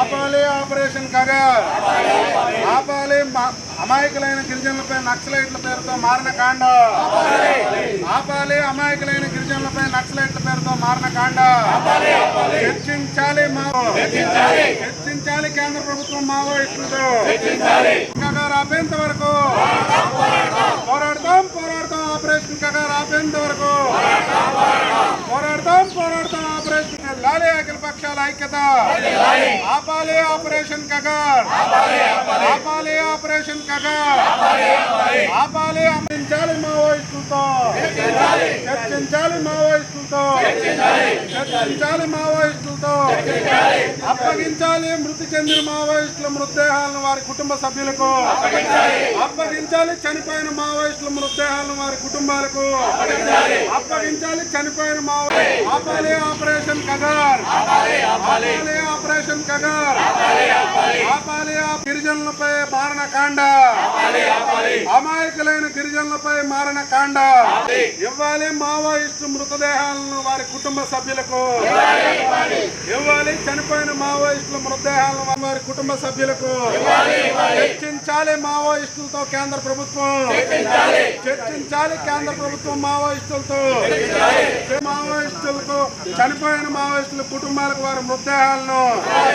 ఆపాలి ఆపరేషన్ కగర్. ఆపాలి అమాయకులైన గిరిజనులపై నక్సలైట్ల పేరుతో మారిన కాండ. ఆపాలి అమాయకులైన గిరిజనులపై నక్సలైట్ల పేరుతో మారిన కాండ. చర్చించాలి మా చర్చించాలి కేంద్ర ప్రభుత్వం మావోయిస్టులతో కగర్ ఆపేంత వరకు. పోరాడతాం పోరాడతాం. ఆపరేషన్ కగర్ ఆపేంత వరకు. పోరాడతాం పోరాడతాం ఆపరేషన్ లాలే పక్షాల ఐక్యత. ఆపాలి ఆపరేషన్ కగర్ ఆపాలి ఆపరేషన్ కగర్ ఆపాలి అమ్మించాలి మావోయిస్టులతో. చర్చించాలి. మావోయిస్టులతో. చర్చించాలి. మావోయిస్టులతో. అప్పగించాలి మృతి చెందిన మావోయిస్టుల మృతదేహాలను వారి కుటుంబ సభ్యులకు. అప్పగించాలి. చనిపోయిన మావోయిస్టుల మృతదేహాలను వారి కుటుంబాలకు. అప్పగించాలి. చనిపోయిన మావో ఆపాలి ఆపరేషన్ కగార్ ఆపాలి ఆపరేషన్ కగార్. ఆపాలి ఆ గిరిజనులపై మారణ కాండ. అమాయకులైన గిరిజనులపై మారణ కాండ. ఇవ్వాలి మావోయిస్టు మృతదేహాలను వారి కుటుంబ సభ్యులకు. ఇవ్వాలి చనిపోయిన మావోయిస్టుల మృతదేహాలను వారి కుటుంబ సభ్యులకు. చర్చించాలి మావోయిస్టులతో కేంద్ర ప్రభుత్వం. చర్చించాలి. కేంద్ర ప్రభుత్వం మావోయిస్టులతో మావోయిస్టులకు చనిపోయిన మావోయిస్టుల కుటుంబాలకు వారి మృతదేహాలను.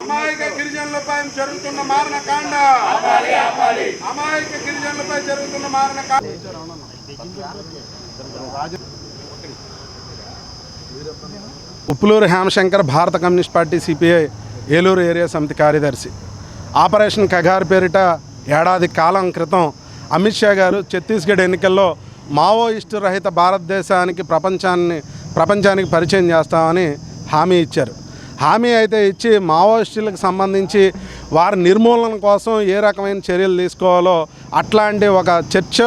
అమాయక గిరిజనులపై జరుగుతున్న మారణ కాండ. అమాయక గిరిజనులపై జరుగుతున్న మారణ ఉప్పులూరు హేమశంకర్ భారత communist party CPI Eluru area సమితి కార్యదర్శి. ఆపరేషన్ కగార్ పేరిట ఏడాది కాలం క్రితం అమిత్ షా గారు ఛత్తీస్గఢ్ ఎన్నికల్లో మావోయిస్టు రహిత భారతదేశానికి ప్రపంచాన్ని ప్రపంచానికి పరిచయం చేస్తామని హామీ ఇచ్చారు. హామీ అయితే ఇచ్చి మావోయిస్టులకు సంబంధించి వారి నిర్మూలన కోసం ఏ రకమైన చర్యలు తీసుకోవాలో అట్లాంటి ఒక చర్చ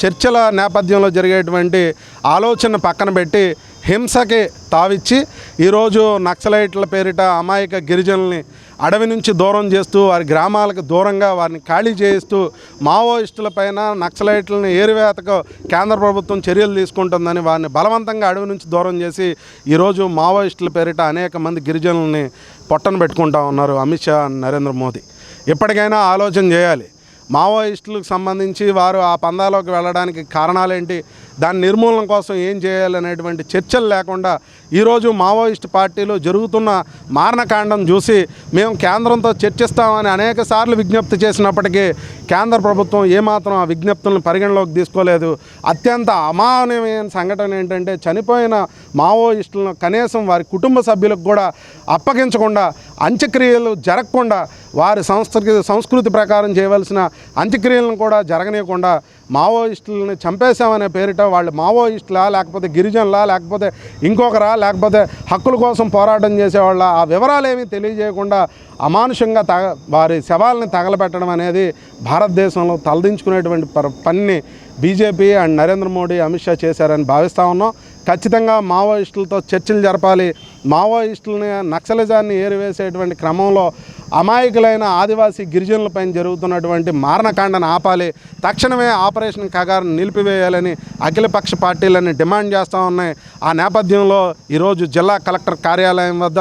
చర్చల నేపథ్యంలో జరిగేటువంటి ఆలోచన పక్కన పెట్టి హింసకి తావిచ్చి ఈరోజు నక్సలైట్ల పేరిట అమాయక గిరిజనుల్ని అడవి నుంచి దూరం చేస్తూ వారి గ్రామాలకు దూరంగా వారిని ఖాళీ చేయిస్తూ మావోయిస్టులపైన నక్సలైట్లని ఏరివేతకు కేంద్ర ప్రభుత్వం చర్యలు తీసుకుంటుందని వారిని బలవంతంగా అడవి నుంచి దూరం చేసి ఈరోజు మావోయిస్టుల పేరిట అనేక మంది గిరిజనుల్ని పొట్టను పెట్టుకుంటా ఉన్నారు అమిత్ షా నరేంద్ర మోదీ. ఇప్పటికైనా ఆలోచన చేయాలి. మావోయిస్టులకు సంబంధించి వారు ఆ పందాలోకి వెళ్ళడానికి కారణాలేంటి? దాని నిర్మూలన కోసం ఏం చేయాలనేటువంటి చర్చలు లేకుండా ఈరోజు మావోయిస్ట్ పార్టీలో జరుగుతున్న మారణకాండం చూసి మేము కేంద్రంతో చర్చిస్తామని అనేక సార్లు విజ్ఞప్తి చేసినప్పటికీ కేంద్ర ప్రభుత్వం ఏమాత్రం ఆ విజ్ఞప్తులను పరిగణలోకి తీసుకోలేదు. అత్యంత అమానవీయమైన సంఘటన ఏంటంటే చనిపోయిన మావోయిస్టులను కనీసం వారి కుటుంబ సభ్యులకు కూడా అప్పగించకుండా అంత్యక్రియలు జరగకుండా వారి సంస్కృతి సంస్కృతి ప్రకారం చేయవలసిన అంత్యక్రియలను కూడా జరగనీయకుండా మావోయిస్టులని చంపేశామనే పేరిట వాళ్ళు మావోయిస్టులా లేకపోతే గిరిజనులా లేకపోతే ఇంకొకరా లేకపోతే హక్కుల కోసం పోరాటం చేసేవాళ్ళ ఆ వివరాలు ఏమీ తెలియజేయకుండా అమానుషంగా తగ వారి శవాలని తగలబెట్టడం అనేది భారతదేశంలో తలదించుకునేటువంటి ప- పనిని బీజేపీ అండ్ నరేంద్ర మోడీ అమిత్ షా చేశారని భావిస్తూ ఉన్నాం. ఖచ్చితంగా మావోయిస్టులతో చర్చలు జరపాలి. మావోయిస్టులని నక్సలిజాన్ని ఏరివేసేటువంటి క్రమంలో అమాయకులైన ఆదివాసీ గిరిజనులపైన జరుగుతున్నటువంటి మారణకాండను ఆపాలి తక్షణమే ఆపరేషన్ కగారు నిలిపివేయాలని అఖిలపక్ష పార్టీలని డిమాండ్ చేస్తూ ఉన్నాయి. ఆ నేపథ్యంలో ఈరోజు జిల్లా కలెక్టర్ కార్యాలయం వద్ద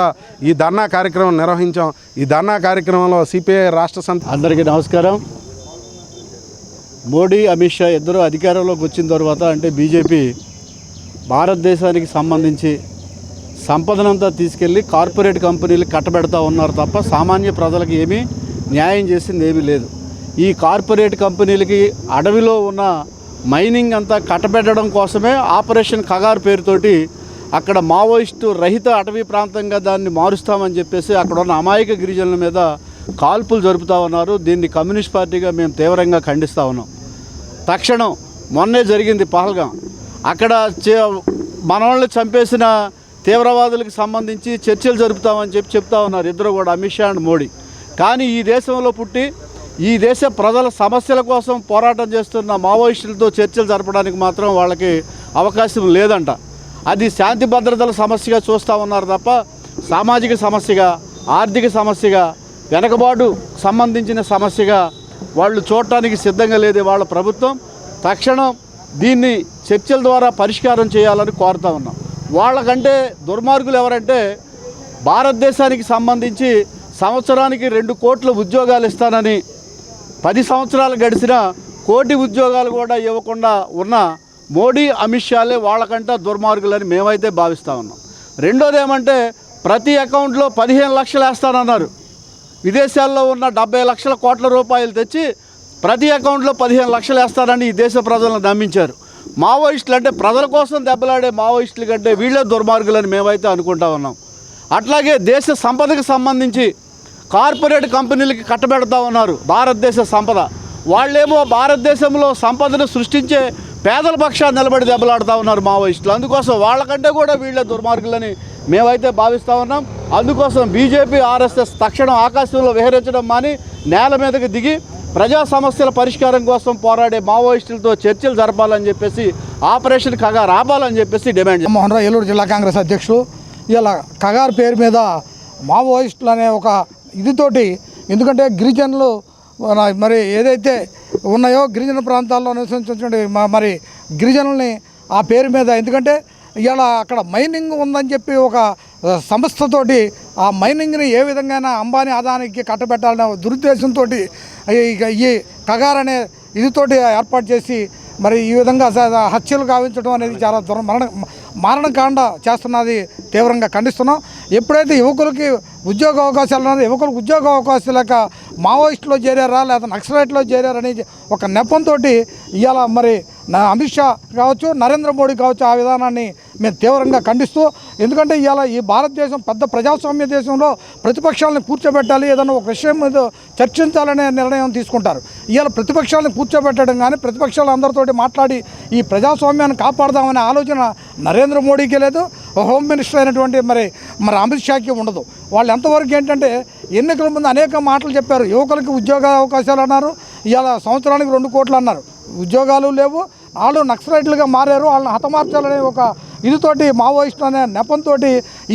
ఈ ధర్నా కార్యక్రమం నిర్వహించాం. ఈ ధర్నా కార్యక్రమంలో సిపిఐ రాష్ట్ర సమితి అందరికీ నమస్కారం. మోడీ అమిత్ షా ఇద్దరు అధికారంలోకి వచ్చిన తర్వాత అంటే బీజేపీ భారతదేశానికి సంబంధించి సంపదనంతా తీసుకెళ్ళి కార్పొరేట్ కంపెనీలు కట్టబెడతా ఉన్నారు తప్ప సామాన్య ప్రజలకు ఏమీ న్యాయం చేసింది ఏమీ లేదు. ఈ కార్పొరేట్ కంపెనీలకి అడవిలో ఉన్న మైనింగ్ అంతా కట్టబెట్టడం కోసమే ఆపరేషన్ కగార్ పేరుతోటి అక్కడ మావోయిస్టు రహిత అటవీ ప్రాంతంగా దాన్ని మారుస్తామని చెప్పేసి అక్కడ ఉన్న అమాయక గిరిజనుల మీద కాల్పులు జరుపుతా ఉన్నారు. దీన్ని కమ్యూనిస్ట్ పార్టీగా మేము తీవ్రంగా ఖండిస్తూ ఉన్నాం. తక్షణం మొన్నే జరిగింది పహల్గాం. అక్కడ చే మనల్ని చంపేసిన తీవ్రవాదులకు సంబంధించి చర్చలు జరుపుతామని చెప్పి చెప్తా ఉన్నారు ఇద్దరు కూడా అమిత్ షా అండ్ మోడీ. కానీ ఈ దేశంలో పుట్టి ఈ దేశ ప్రజల సమస్యల కోసం పోరాటం చేస్తున్న మావోయిస్టులతో చర్చలు జరపడానికి మాత్రం వాళ్ళకి అవకాశం లేదంట. అది శాంతి భద్రతల సమస్యగా చూస్తూ ఉన్నారు తప్ప సామాజిక సమస్యగా ఆర్థిక సమస్యగా వెనకబాటు సంబంధించిన సమస్యగా వాళ్ళు చూడటానికి సిద్ధంగా లేదు వాళ్ళ ప్రభుత్వం. తక్షణం దీన్ని చర్చల ద్వారా పరిష్కారం చేయాలని కోరుతా ఉన్నాం. వాళ్ళకంటే దుర్మార్గులు ఎవరంటే భారతదేశానికి సంబంధించి సంవత్సరానికి రెండు కోట్ల ఉద్యోగాలు ఇస్తానని పది సంవత్సరాలు గడిచిన కోటి ఉద్యోగాలు కూడా ఇవ్వకుండా ఉన్న మోడీ అమిత్ షాలే వాళ్ళకంటే దుర్మార్గులని మేమైతే భావిస్తూ ఉన్నాం. రెండోది ఏమంటే ప్రతి అకౌంట్లో పదిహేను లక్షలు వేస్తానన్నారు. విదేశాల్లో ఉన్న డెబ్బై లక్షల కోట్ల రూపాయలు తెచ్చి ప్రతి అకౌంట్లో పదిహేను లక్షలు వేస్తారని ఈ దేశ ప్రజలను నమ్మించారు. మావోయిస్టులు అంటే ప్రజల కోసం దెబ్బలాడే మావోయిస్టుల కంటే వీళ్ళే దుర్మార్గులని మేమైతే అనుకుంటా ఉన్నాం. అట్లాగే దేశ సంపదకు సంబంధించి కార్పొరేట్ కంపెనీలకి కట్టబెడతా ఉన్నారు భారతదేశ సంపద. వాళ్ళేమో భారతదేశంలో సంపదను సృష్టించే పేదల పక్షాన్ని నిలబడి దెబ్బలాడుతూ ఉన్నారు మావోయిస్టులు. అందుకోసం వాళ్ళకంటే కూడా వీళ్ళే దుర్మార్గులని మేమైతే భావిస్తూ ఉన్నాం. అందుకోసం బీజేపీ ఆర్ఎస్ఎస్ తక్షణం ఆకాశంలో విహరించడం మాని నేల మీదకి దిగి ప్రజా సమస్యల పరిష్కారం కోసం పోరాడే మావోయిస్టులతో చర్చలు జరపాలని చెప్పేసి ఆపరేషన్ కగా రావాలని చెప్పేసి డిమాండ్ మోహన్ రావు ఏలూరు జిల్లా కాంగ్రెస్ అధ్యక్షులు ఇలా కగార్ పేరు మీద మావోయిస్టులు అనే ఒక ఇదితోటి ఎందుకంటే గిరిజనులు మరి ఏదైతే ఉన్నాయో గిరిజన ప్రాంతాల్లో నివసించినటువంటి మరి గిరిజనుల్ని ఆ పేరు మీద ఎందుకంటే ఇలా అక్కడ మైనింగ్ ఉందని చెప్పి ఒక సంస్థతోటి ఆ మైనింగ్ని ఏ విధంగా అంబానీ ఆదానికి కట్టబెట్టాలనే దురుద్దేశంతో ఈ కగార్ అనే ఇదితోటి ఏర్పాటు చేసి మరి ఈ విధంగా స- హత్యలు గావించడం అనేది చాలా దూరం మరణ మారణకాండ చేస్తున్నది తీవ్రంగా ఖండిస్తున్నాం. ఎప్పుడైతే యువకులకి ఉద్యోగ అవకాశాలు ఉన్నారో యువకులకు ఉద్యోగ అవకాశాలు లేక మావోయిస్టులో చేరారా లేదా నక్సలైట్లో చేరారని ఒక నెపంతో ఇవాళ మరి అమిత్ షా కావచ్చు నరేంద్ర మోడీ కావచ్చు ఆ విధానాన్ని మేము తీవ్రంగా ఖండిస్తూ ఎందుకంటే ఇవాళ ఈ భారతదేశం పెద్ద ప్రజాస్వామ్య దేశంలో ప్రతిపక్షాలను కూర్చోబెట్టాలి ఏదైనా ఒక విషయం మీద చర్చించాలనే నిర్ణయం తీసుకుంటారు. ఇవాళ ప్రతిపక్షాలను కూర్చోబెట్టడం కానీ ప్రతిపక్షాలు అందరితోటి మాట్లాడి ఈ ప్రజాస్వామ్యాన్ని కాపాడదామనే ఆలోచన నరేంద్ర మోడీకి లేదు హోమ్ మినిస్టర్ అయినటువంటి మరి మరి అమిత్ షాకి ఉండదు. వాళ్ళు ఎంతవరకు ఏంటంటే ఎన్నికల ముందు అనేక మాటలు చెప్పారు యువకులకి ఉద్యోగ అవకాశాలు అన్నారు ఇవాళ సంవత్సరానికి రెండు కోట్లు అన్నారు. ఉద్యోగాలు లేవు. వాళ్ళు నక్సలైట్లుగా మారారు. వాళ్ళని హతమార్చాలనే ఒక ఇదితోటి మావోయిస్టులు అనే నెపంతో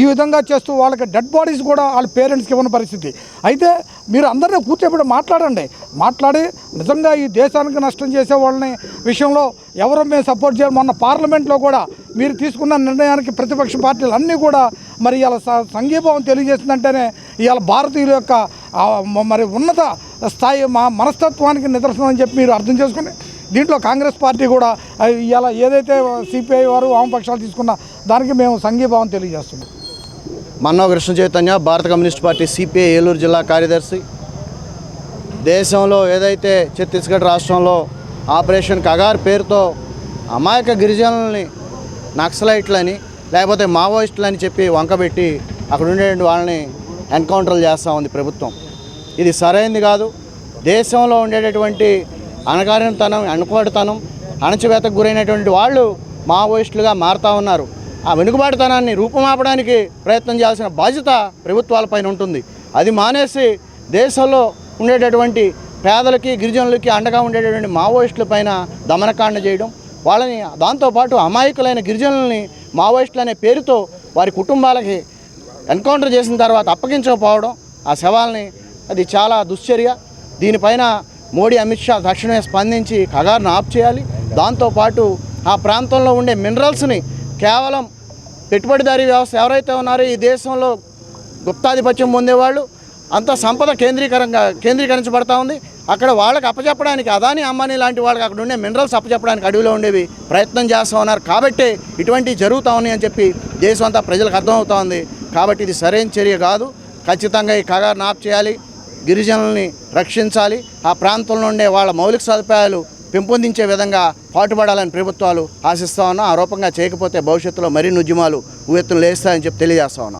ఈ విధంగా చేస్తూ వాళ్ళకి డెడ్ బాడీస్ కూడా వాళ్ళ పేరెంట్స్కి ఇవ్వని పరిస్థితి. అయితే మీరు అందరినీ కూర్చోబెట్టి మాట్లాడండి. మాట్లాడి నిజంగా ఈ దేశానికి నష్టం చేసే వాళ్ళని విషయంలో ఎవరు మేము సపోర్ట్ చేయాలి. మొన్న పార్లమెంట్లో కూడా మీరు తీసుకున్న నిర్ణయానికి ప్రతిపక్ష పార్టీలు అన్నీ కూడా మరి ఇలా సంఘీభావం తెలియజేసిందంటేనే ఇవాళ భారతీయుల యొక్క మరి ఉన్నత స్థాయి మా మనస్తత్వానికి నిదర్శనం అని చెప్పి మీరు అర్థం చేసుకుని దీంట్లో కాంగ్రెస్ పార్టీ కూడా ఇలా ఏదైతే సిపిఐ వారు వామపక్షాలు తీసుకున్న దానికి మేము సంఘీభావం తెలియజేస్తున్నాం. మన్నో కృష్ణ చైతన్య భారత కమ్యూనిస్ట్ పార్టీ సిపిఐ ఏలూరు జిల్లా కార్యదర్శి. దేశంలో ఏదైతే ఛత్తీస్గఢ్ రాష్ట్రంలో ఆపరేషన్ కగార్ పేరుతో అమాయక గిరిజనుల్ని నక్సలైట్లని లేకపోతే మావోయిస్టులని చెప్పి వంకబెట్టి అక్కడ ఉండేటువంటి వాళ్ళని ఎన్కౌంటర్లు చేస్తూ ఉంది ప్రభుత్వం. ఇది సరైంది కాదు. దేశంలో ఉండేటటువంటి అణగారినతనం అణుకోడితనం అణచివేతకు గురైనటువంటి వాళ్ళు మావోయిస్టులుగా మారుతూ ఉన్నారు. ఆ వెనుకబాటుతనాన్ని రూపుమాపడానికి ప్రయత్నం చేయాల్సిన బాధ్యత ప్రభుత్వాలపైన ఉంటుంది. అది మానేసి దేశంలో ఉండేటటువంటి పేదలకి గిరిజనులకి అండగా ఉండేటటువంటి మావోయిస్టుల పైన దమనకాండ చేయడం వాళ్ళని దాంతోపాటు అమాయకులైన గిరిజనులని మావోయిస్టులు అనే పేరుతో వారి కుటుంబాలకి ఎన్కౌంటర్ చేసిన తర్వాత అప్పగించకపోవడం ఆ శవాల్ని అది చాలా దుశ్చర్య. దీనిపైన మోడీ అమిత్ షా తక్షణమే స్పందించి కగారును ఆఫ్ చేయాలి. దాంతోపాటు ఆ ప్రాంతంలో ఉండే మినరల్స్ని కేవలం పెట్టుబడిదారీ వ్యవస్థ ఎవరైతే ఉన్నారో ఈ దేశంలో గుప్తాధిపత్యం పొందేవాళ్ళు అంత సంపద కేంద్రీకరంగా కేంద్రీకరించబడతా ఉంది. అక్కడ వాళ్ళకి అప్పచెప్పడానికి అదాని అంబానీ లాంటి వాళ్ళకి అక్కడ ఉండే మినరల్స్ అప్పచెప్పడానికి అడవిలో ఉండేవి ప్రయత్నం చేస్తూ ఉన్నారు. కాబట్టి ఇటువంటివి జరుగుతూ ఉన్నాయి అని చెప్పి దేశం అంతా ప్రజలకు అర్థమవుతోంది కాబట్టి ఇది సరైన చర్య కాదు. ఖచ్చితంగా ఈ కగారును ఆఫ్ చేయాలి. గిరిజనుల్ని రక్షించాలి. ఆ ప్రాంతంలో ఉండే వాళ్ళ మౌలిక సదుపాయాలు పెంపొందించే విధంగా పాటుపడాలని ప్రభుత్వాలు ఆశిస్తా ఉన్నా ఆ రూపంగా చేయకపోతే భవిష్యత్తులో మరిన్ని ఉద్యమాలు ఉవ్వెత్తున లేస్తాయని చెప్పి తెలియజేస్తా ఉన్నా.